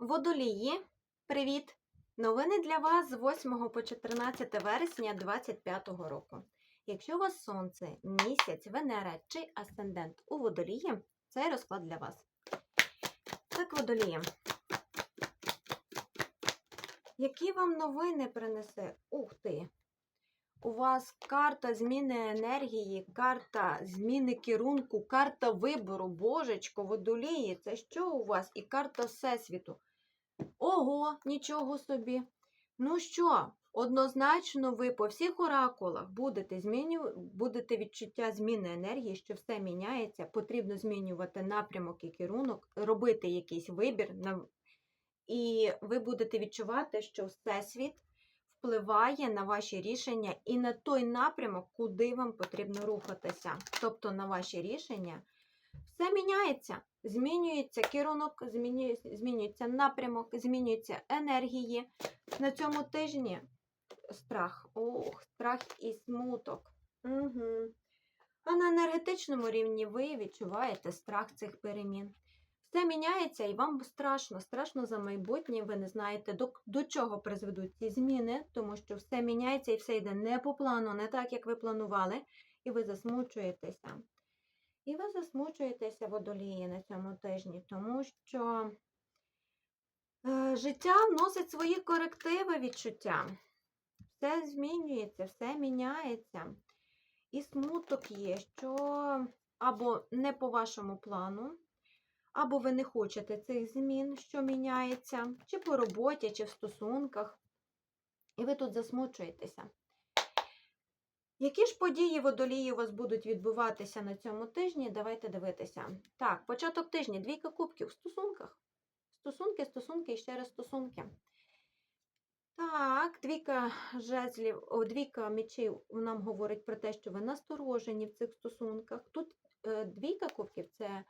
Водолії, привіт! Новини для вас з 8 по 14 вересня 2025 року. Якщо у вас сонце, місяць, Венера чи асцендент у водолії, цей розклад для вас. Так, водолії. Які вам новини принесе? Ух ти! У вас карта зміни енергії, карта зміни керунку, карта вибору, божечко, водолії. Це що у вас? І карта Всесвіту. Ого, нічого собі. Ну що, однозначно ви по всіх оракулах будете, зміню... будете відчуття зміни енергії, що все міняється, потрібно змінювати напрямок і керунок, робити якийсь вибір, і ви будете відчувати, що Всесвіт впливає на ваші рішення і на той напрямок, куди вам потрібно рухатися. Тобто на ваші рішення все міняється. Змінюється керунок, змінюється, напрямок, змінюються енергії. На цьому тижні страх. Ох, страх і смуток. Угу. А на енергетичному рівні ви відчуваєте страх цих перемін. Все міняється і вам страшно, страшно за майбутнє. Ви не знаєте, до, до чого призведуть ці зміни, тому що все міняється і все йде не по плану, не так, як ви планували, і ви засмучуєтеся. І ви засмучуєтеся водолії на цьому тижні, тому що е, життя вносить свої корективи відчуття. Все змінюється, все міняється. І смуток є, що або не по вашому плану, або ви не хочете цих змін, що міняється, чи по роботі, чи в стосунках. І ви тут засмучуєтеся. Які ж події водолії у вас будуть відбуватися на цьому тижні? Давайте дивитися. Так, початок тижня, двійка кубків в стосунках. Стосунки, стосунки і ще раз стосунки. Так, двійка жезлів, о, двійка мечів нам говорить про те, що ви насторожені в цих стосунках. Тут е, двійка кубків це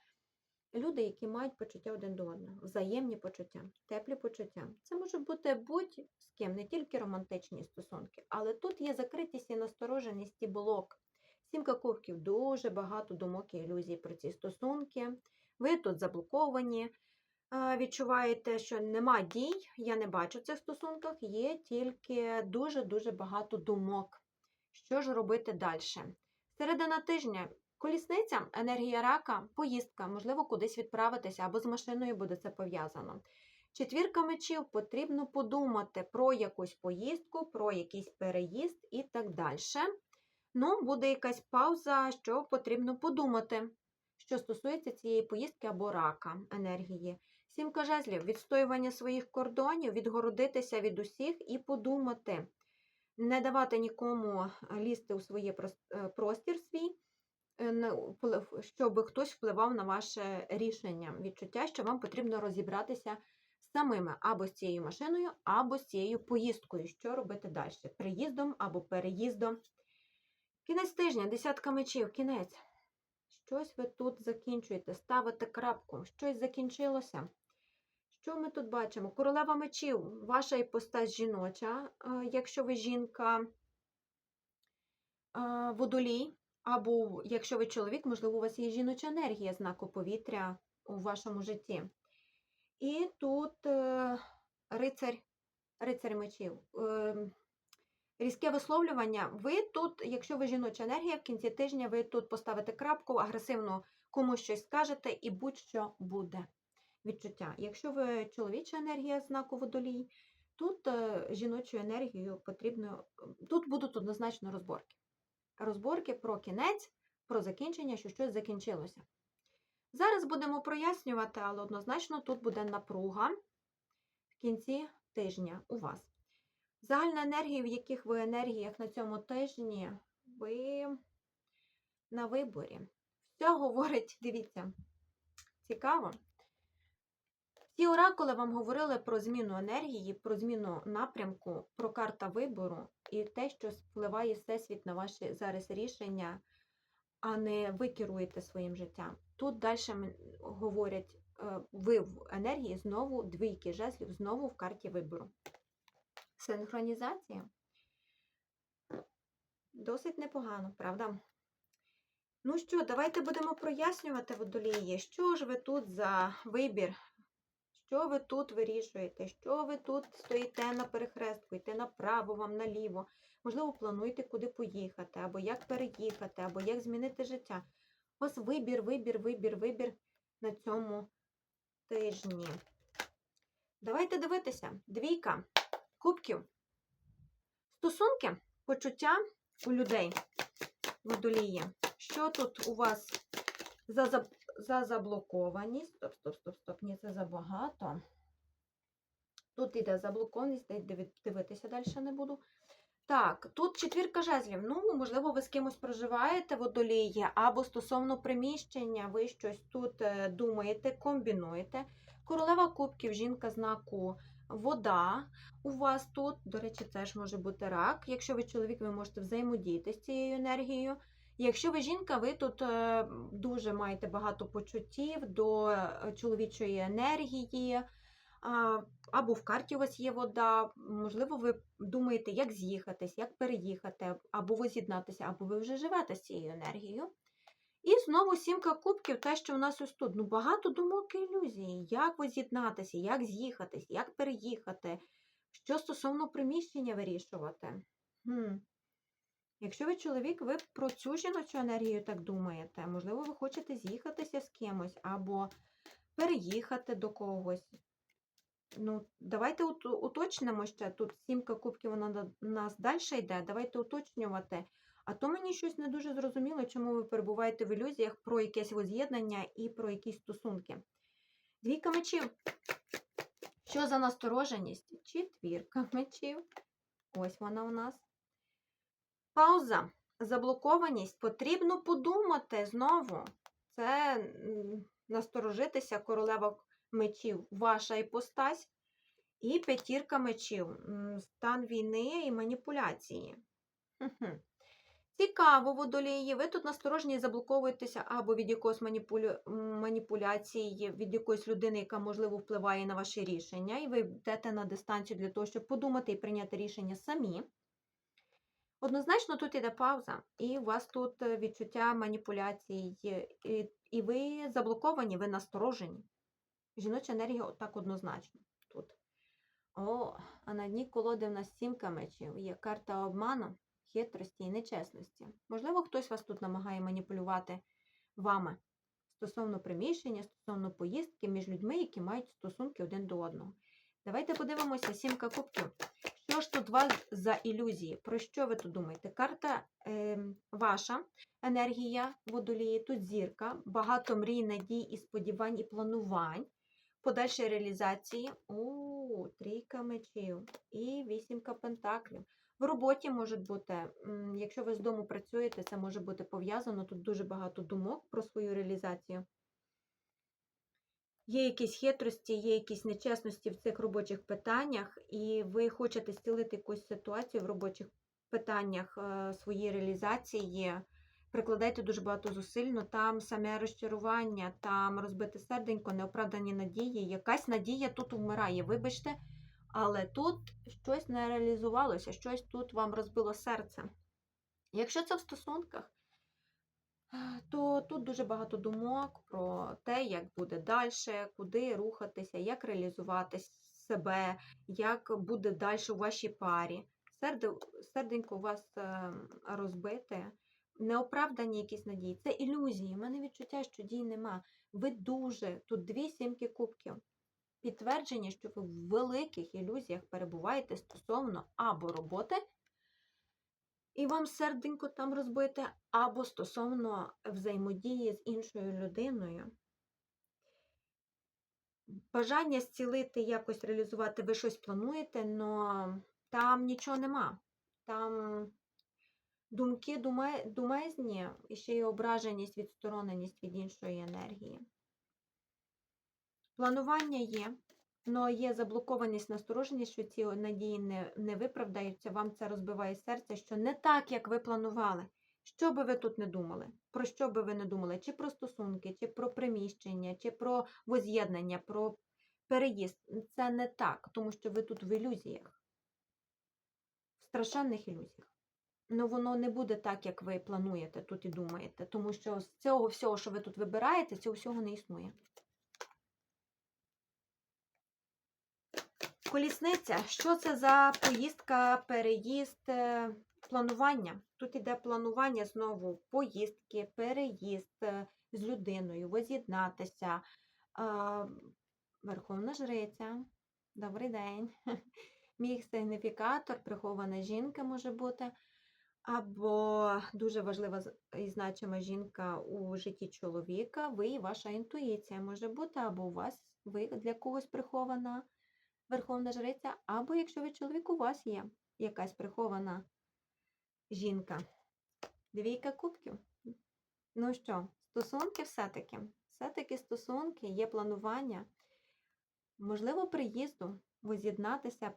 люди, які мають почуття один до одного, взаємні почуття, теплі почуття. Це може бути будь з ким, не тільки романтичні стосунки, але тут є закритість і настороженість і блок. Сімка кубків дуже багато думок і ілюзій про ці стосунки. Ви тут заблоковані, відчуваєте, що нема дій, я не бачу в цих стосунках, є тільки дуже-дуже багато думок. Що ж робити далі? Середина тижня Колісниця, енергія рака, поїздка, можливо, кудись відправитися або з машиною буде це пов'язано. Четвірка мечів потрібно подумати про якусь поїздку, про якийсь переїзд і так далі. Ну, буде якась пауза, що потрібно подумати, що стосується цієї поїздки або рака енергії. Сімка жезлів, відстоювання своїх кордонів, відгородитися від усіх і подумати, не давати нікому лізти у своє простір свій щоб хтось впливав на ваше рішення, відчуття, що вам потрібно розібратися самими або з цією машиною, або з цією поїздкою, що робити далі, приїздом або переїздом. Кінець тижня, десятка мечів, кінець. Щось ви тут закінчуєте, ставите крапку, щось закінчилося. Що ми тут бачимо? Королева мечів, ваша іпостась жіноча, якщо ви жінка, водолій, або, якщо ви чоловік, можливо, у вас є жіноча енергія знаку повітря у вашому житті. І тут е, рицарь, рицарь мечів. Е, різке висловлювання. Ви тут, якщо ви жіноча енергія, в кінці тижня ви тут поставите крапку, агресивно комусь щось скажете, і будь-що буде відчуття. Якщо ви чоловіча енергія знаку водолій, тут е, жіночу енергію потрібно, тут будуть однозначно розборки розборки про кінець, про закінчення, що щось закінчилося. Зараз будемо прояснювати, але однозначно тут буде напруга в кінці тижня у вас. Загальна енергія, в яких ви енергіях на цьому тижні, ви на виборі. Все говорить, дивіться, цікаво. Ці оракули вам говорили про зміну енергії, про зміну напрямку, про карта вибору і те, що впливає всесвіт на ваші зараз рішення, а не ви керуєте своїм життям. Тут далі говорять, е, ви в енергії знову двійки жезлів, знову в карті вибору. Синхронізація досить непогано, правда? Ну що, давайте будемо прояснювати водолії, що ж ви тут за вибір що ви тут вирішуєте, що ви тут стоїте на перехрестку, йте направо вам, наліво. Можливо, плануєте, куди поїхати, або як переїхати, або як змінити життя. У вас вибір, вибір, вибір, вибір на цьому тижні. Давайте дивитися. Двійка кубків. Стосунки, почуття у людей водолії. Що тут у вас за, за, за заблокованість? Стоп, стоп, стоп, стоп. Ні, це забагато. Тут іде заблокованість, дивитися далі не буду. Так, тут четвірка жезлів. Ну, можливо, ви з кимось проживаєте водолії, або стосовно приміщення, ви щось тут е, думаєте, комбінуєте. Королева кубків, жінка знаку вода. У вас тут, до речі, теж може бути рак. Якщо ви чоловік, ви можете взаємодіяти з цією енергією. Якщо ви жінка, ви тут е, дуже маєте багато почуттів до е, чоловічої енергії. Або в карті у вас є вода, можливо, ви думаєте, як з'їхатись, як переїхати, або воз'єднатися, або ви вже живете з цією енергією. І знову сімка кубків, те, що у нас ось тут. Ну, багато думок і ілюзій. Як воз'єднатися, як з'їхатись, як переїхати, що стосовно приміщення вирішувати. Хм. Якщо ви чоловік, ви про цю жіночу енергію так думаєте, можливо, ви хочете з'їхатися з кимось, або переїхати до когось. Ну, давайте уточнимо ще. Тут сімка кубків вона на- нас далі йде. Давайте уточнювати. А то мені щось не дуже зрозуміло, чому ви перебуваєте в ілюзіях про якесь воз'єднання і про якісь стосунки. Двійка мечів. Що за настороженість? Четвірка мечів. Ось вона у нас. Пауза. Заблокованість. Потрібно подумати знову. Це насторожитися королева мечів, ваша іпостась. І п'ятірка мечів. Стан війни і маніпуляції. Цікаво, водолії. Ви тут насторожені заблоковуєтеся або від якоїсь маніпулю... маніпуляції, від якоїсь людини, яка, можливо, впливає на ваші рішення, і ви йдете на дистанцію для того, щоб подумати і прийняти рішення самі. Однозначно, тут іде пауза, і у вас тут е, відчуття маніпуляцій, і, і ви заблоковані, ви насторожені. Жіноча енергія отак однозначно тут. О, а на дні колоди в нас сімка мечів. Є карта обману, хитрості і нечесності. Можливо, хтось вас тут намагає маніпулювати вами стосовно приміщення, стосовно поїздки між людьми, які мають стосунки один до одного. Давайте подивимося, сімка кубків. Що ж тут у вас за ілюзії? Про що ви тут думаєте? Карта е, ваша енергія водолії, тут зірка, багато мрій, надій і сподівань і планувань. Подальшої реалізації у трійка мечів і вісімка пентаклів. В роботі може бути, якщо ви з дому працюєте, це може бути пов'язано. Тут дуже багато думок про свою реалізацію. Є якісь хитрості, є якісь нечесності в цих робочих питаннях, і ви хочете зцілити якусь ситуацію в робочих питаннях е, своєї реалізації. Прикладайте дуже багато зусиль, але там саме розчарування, там розбите серденько, неоправдані надії. Якась надія тут вмирає, вибачте, але тут щось не реалізувалося, щось тут вам розбило серце. Якщо це в стосунках, то тут дуже багато думок про те, як буде далі, куди рухатися, як реалізувати себе, як буде далі у вашій парі. Серденько у вас е, розбите, неоправдані якісь надії. Це ілюзії. У мене відчуття, що дій нема. Ви дуже, тут дві сімки кубків. Підтвердження, що ви в великих ілюзіях перебуваєте стосовно або роботи, і вам серденько там розбите, або стосовно взаємодії з іншою людиною. Бажання зцілити, якось реалізувати, ви щось плануєте, але там нічого нема. Там думки думезні і ще й ображеність, відстороненість від іншої енергії. Планування є, але є заблокованість, настороженість, що ці надії не, не виправдаються, вам це розбиває серце, що не так, як ви планували. Що би ви тут не думали? Про що би ви не думали? Чи про стосунки, чи про приміщення, чи про воз'єднання, про переїзд. Це не так, тому що ви тут в ілюзіях, в страшенних ілюзіях. Ну, воно не буде так, як ви плануєте тут і думаєте, тому що з цього всього, що ви тут вибираєте, цього всього не існує. Колісниця. Що це за поїздка, переїзд, е, планування? Тут іде планування знову поїздки, переїзд е, з людиною, воз'єднатися. Верховна жриця. Добрий день. Мій сигніфікатор, прихована жінка може бути. Або дуже важлива і значима жінка у житті чоловіка, ви і ваша інтуїція може бути, або у вас ви для когось прихована верховна жриця, або якщо ви чоловік, у вас є якась прихована жінка. Двійка кубків. Ну що, стосунки все-таки. Все-таки стосунки, є планування. Можливо, приїзду воз'єднатися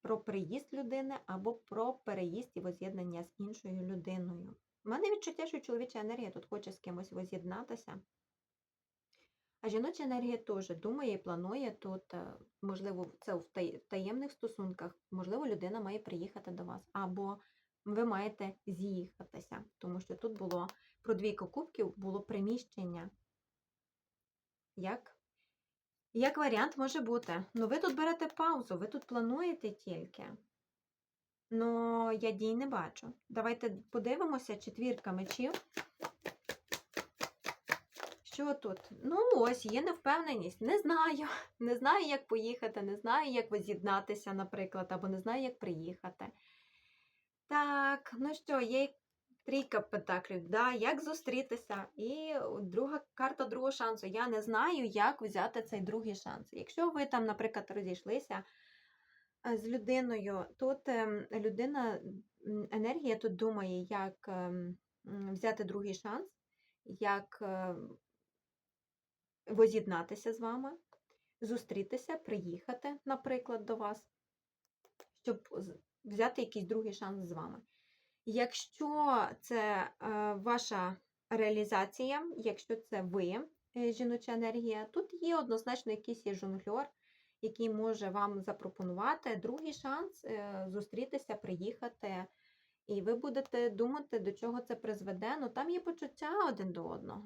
про приїзд людини або про переїзд і воз'єднання з іншою людиною. У мене відчуття, що чоловіча енергія тут хоче з кимось воз'єднатися. А жіноча енергія теж думає і планує тут, е, можливо, це в таємних стосунках, можливо, людина має приїхати до вас, або ви маєте з'їхатися, тому що тут було про двійку кубків було приміщення. Як? Як варіант може бути. Ну, ви тут берете паузу, ви тут плануєте тільки. Ну, я дій не бачу. Давайте подивимося четвірка мечів. Що тут? Ну, ось, є невпевненість. Не знаю. Не знаю, як поїхати, не знаю, як воз'єднатися, наприклад, або не знаю, як приїхати. Так, ну що, є трійка пентаклів, да, як зустрітися? І друга карта другого шансу. Я не знаю, як взяти цей другий шанс. Якщо ви там, наприклад, розійшлися е, з людиною, тут ем, людина, енергія тут думає, як ем, взяти другий шанс, як ем, воз'єднатися з вами, зустрітися, приїхати, наприклад, до вас, щоб взяти якийсь другий шанс з вами. Якщо це е, ваша реалізація, якщо це ви, е, жіноча енергія, тут є однозначно якийсь є жонглер, який може вам запропонувати другий шанс е, зустрітися, приїхати. І ви будете думати, до чого це призведе. Ну там є почуття один до одного.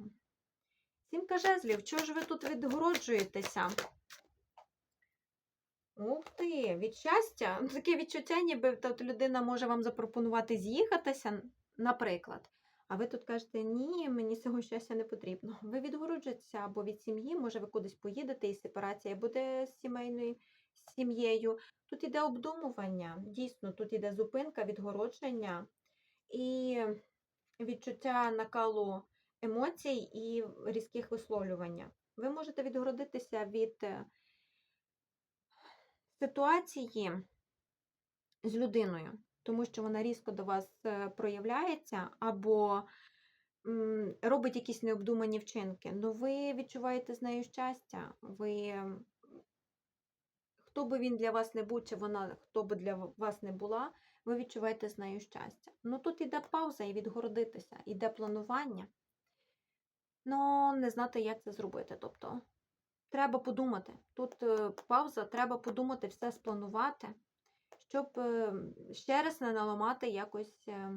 Сімка жезлів, чого ж ви тут відгороджуєтеся? Ух ти, від щастя. Ну, Таке відчуття, ніби тобто, людина може вам запропонувати з'їхатися, наприклад. А ви тут кажете, ні, мені цього щастя не потрібно. Ви відгороджуєтеся або від сім'ї, може, ви кудись поїдете, і сепарація буде з сімейною сім'єю. Тут іде обдумування, дійсно, тут іде зупинка, відгородження і відчуття накалу емоцій і різких висловлювання. Ви можете відгородитися від е, ситуації з людиною, тому що вона різко до вас е, проявляється або робить якісь необдумані вчинки. Ну ви відчуваєте з нею щастя. Ви, хто би він для вас не був, чи вона хто би для вас не була, ви відчуваєте з нею щастя. Ну тут іде пауза і відгородитися, іде планування. Ну, не знати, як це зробити. Тобто, треба подумати. Тут е, пауза, треба подумати, все спланувати, щоб е, ще раз не наламати якось, е,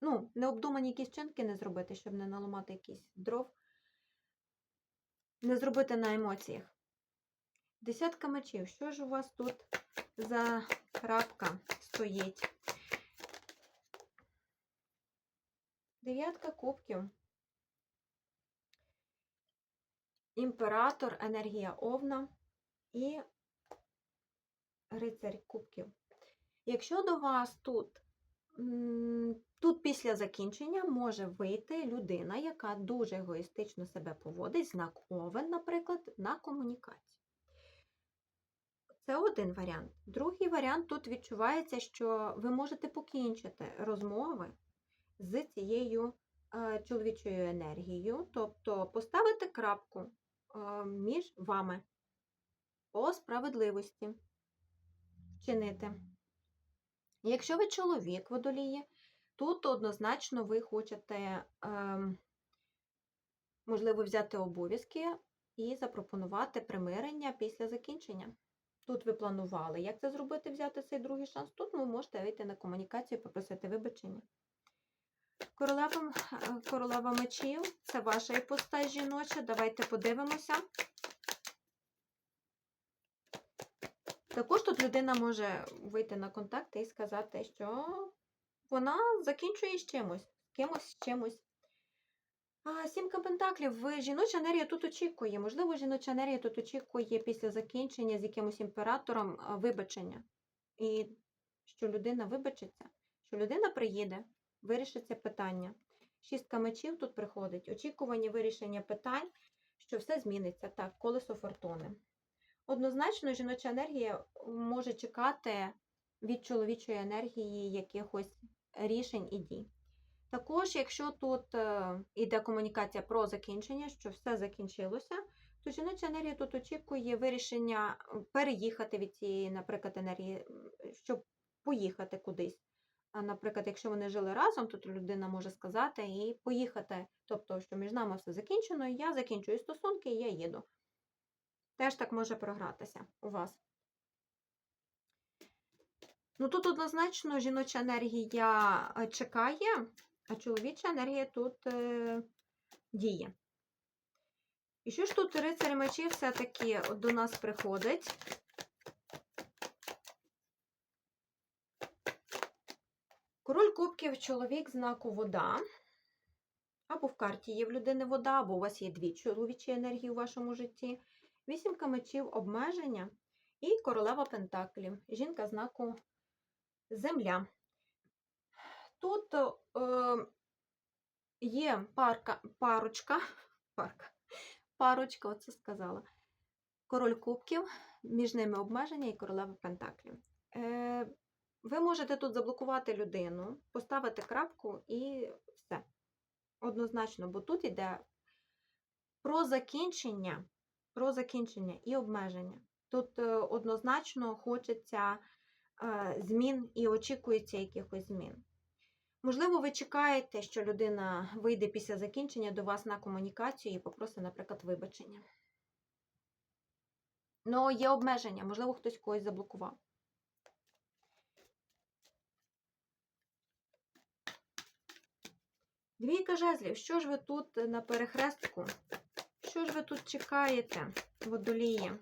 ну, необдумані якісь вчинки не зробити, щоб не наламати якісь дров, не зробити на емоціях. Десятка мечів. Що ж у вас тут за крапка стоїть? Дев'ятка кубків. Імператор, енергія Овна і рицарь кубків. Якщо до вас тут, тут після закінчення може вийти людина, яка дуже егоїстично себе поводить, знак Овен, наприклад, на комунікацію. Це один варіант. Другий варіант тут відчувається, що ви можете покінчити розмови з цією е, чоловічою енергією, тобто поставити крапку між вами по справедливості вчинити. Якщо ви чоловік водоліє, тут однозначно ви хочете, ем, можливо, взяти обов'язки і запропонувати примирення після закінчення. Тут ви планували, як це зробити, взяти цей другий шанс. Тут ви можете вийти на комунікацію і попросити вибачення. Королева, королева мечів це ваша іпостась жіноча. Давайте подивимося. Також тут людина може вийти на контакт і сказати, що вона закінчує з чимось, кимось з чимось. Сімка Пентаклів, жіноча енергія тут очікує. Можливо, жіноча енергія тут очікує після закінчення з якимось імператором вибачення. І що людина вибачиться, що людина приїде, вирішить це питання. Шістка мечів тут приходить, очікування вирішення питань, що все зміниться. Так, колесо фортуни. Однозначно, жіноча енергія може чекати від чоловічої енергії якихось рішень і дій. Також, якщо тут е, йде комунікація про закінчення, що все закінчилося, то жіноча енергія тут очікує вирішення е, переїхати від цієї, наприклад, енергії, щоб поїхати кудись. Наприклад, якщо вони жили разом, то людина може сказати і поїхати. Тобто, що між нами все закінчено, я закінчую стосунки і я їду. Теж так може програтися у вас. Ну, тут однозначно жіноча енергія чекає, а чоловіча енергія тут е, діє. І що ж тут рицарь мечів все-таки до нас приходить? Король кубків чоловік знаку вода. Або в карті є в людини вода, або у вас є дві чоловічі енергії у вашому житті. Вісімка мечів обмеження і королева пентаклів. Жінка знаку земля. Тут е, є парка, парочка, парка, парочка, оце сказала. Король кубків, між ними обмеження і королева пентаклів. Е, ви можете тут заблокувати людину, поставити крапку і все. Однозначно, бо тут йде про закінчення, про закінчення і обмеження. Тут е, однозначно хочеться е, змін і очікується якихось змін. Можливо, ви чекаєте, що людина вийде після закінчення до вас на комунікацію і попросить, наприклад, вибачення. Ну, є обмеження, можливо, хтось когось заблокував. Двійка жезлів, що ж ви тут на перехрестку? Що ж ви тут чекаєте, водолії?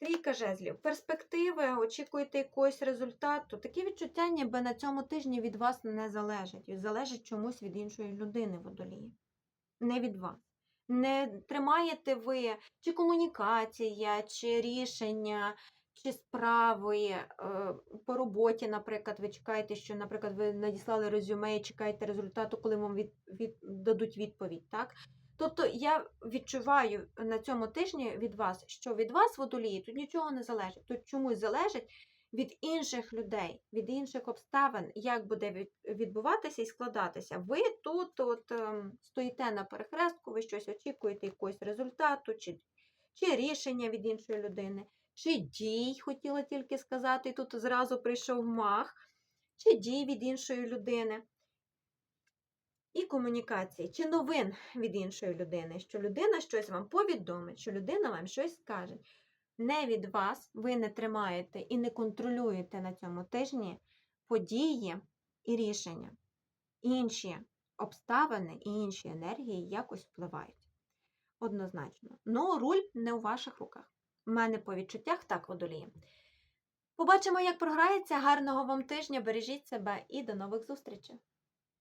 Трійка жезлів. Перспективи, очікуєте якогось результату. Такі відчуття, ніби на цьому тижні від вас не залежать. Залежить чомусь від іншої людини, водолії. Не від вас. Не тримаєте ви чи комунікація, чи рішення, чи справи е, по роботі, наприклад, ви чекаєте, що, наприклад, ви надіслали резюме і чекаєте результату, коли вам від, від, дадуть відповідь. так? Тобто я відчуваю на цьому тижні від вас, що від вас, водолії, тут нічого не залежить. Тут чомусь залежить від інших людей, від інших обставин, як буде від- відбуватися і складатися. Ви тут от, ем, стоїте на перехрестку, ви щось очікуєте якогось результату, чи, чи рішення від іншої людини, чи дій, хотіла тільки сказати, і тут зразу прийшов мах, чи дій від іншої людини. І комунікації, чи новин від іншої людини, що людина щось вам повідомить, що людина вам щось скаже. Не від вас, ви не тримаєте і не контролюєте на цьому тижні події і рішення. Інші обставини і інші енергії якось впливають. Однозначно. Ну, руль не у ваших руках. У мене по відчуттях так водоліє. Побачимо, як програється. Гарного вам тижня, бережіть себе і до нових зустрічей!